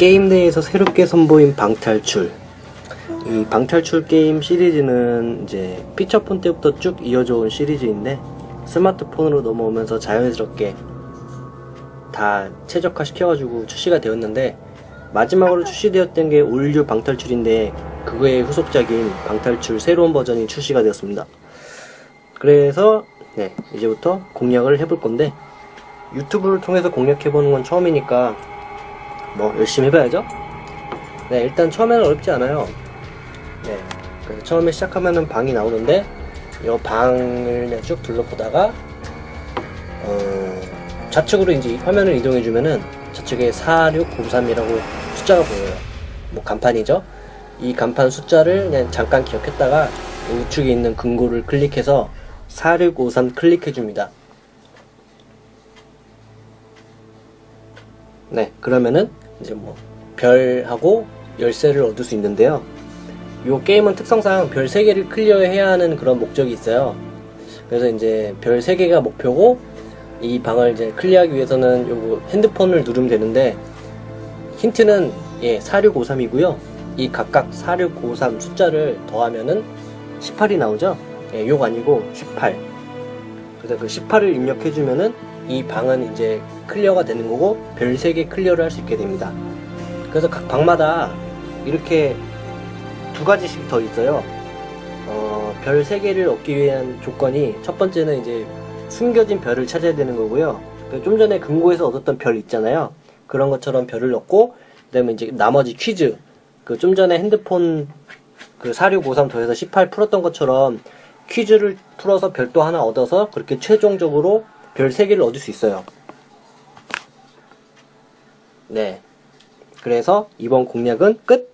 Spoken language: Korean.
게임 내에서 새롭게 선보인 방탈출. 이 방탈출 게임 시리즈는 이제 피처폰 때부터 쭉 이어져 온 시리즈인데 스마트폰으로 넘어오면서 자연스럽게 다 최적화 시켜가지고 출시가 되었는데 마지막으로 출시되었던 게 올류 방탈출인데 그거의 후속작인 방탈출 새로운 버전이 출시가 되었습니다. 그래서 네 이제부터 공략을 해볼 건데 유튜브를 통해서 공략해보는 건 처음이니까 뭐 열심히 해봐야죠. 네 일단 처음에는 어렵지 않아요. 네 그래서 처음에 시작하면은 방이 나오는데 이 방을 쭉 둘러보다가 어, 좌측으로 이제 이 화면을 이동해주면은 좌측에 4693이라고 숫자가 보여요. 뭐 간판이죠. 이 간판 숫자를 그냥 잠깐 기억했다가 우측에 있는 금고를 클릭해서 4653 클릭해줍니다. 네, 그러면은 이제 뭐 별하고 열쇠를 얻을 수 있는데요. 이 게임은 특성상 별 3개를 클리어해야 하는 그런 목적이 있어요. 그래서 이제 별 3개가 목표고 이 방을 이제 클리어하기 위해서는 요거 핸드폰을 누르면 되는데 힌트는 예, 4653이고요. 이 각각 4653 숫자를 더하면은 18이 나오죠? 예, 요거 아니고 18. 그래서 그 18을 입력해주면은 이 방은 이제 클리어가 되는 거고 별 3개 클리어를 할 수 있게 됩니다. 그래서 각 방마다 이렇게 두 가지씩 더 있어요. 어, 별 3개를 얻기 위한 조건이 첫 번째는 이제 숨겨진 별을 찾아야 되는 거고요. 그좀 전에 금고에서 얻었던 별 있잖아요. 그런 것처럼 별을 얻고 그 다음에 이제 나머지 퀴즈 그 좀 전에 핸드폰 그 4653 더해서 18 풀었던 것처럼 퀴즈를 풀어서 별도 하나 얻어서 그렇게 최종적으로 별 3개를 얻을 수 있어요. 네. 그래서 이번 공략은 끝!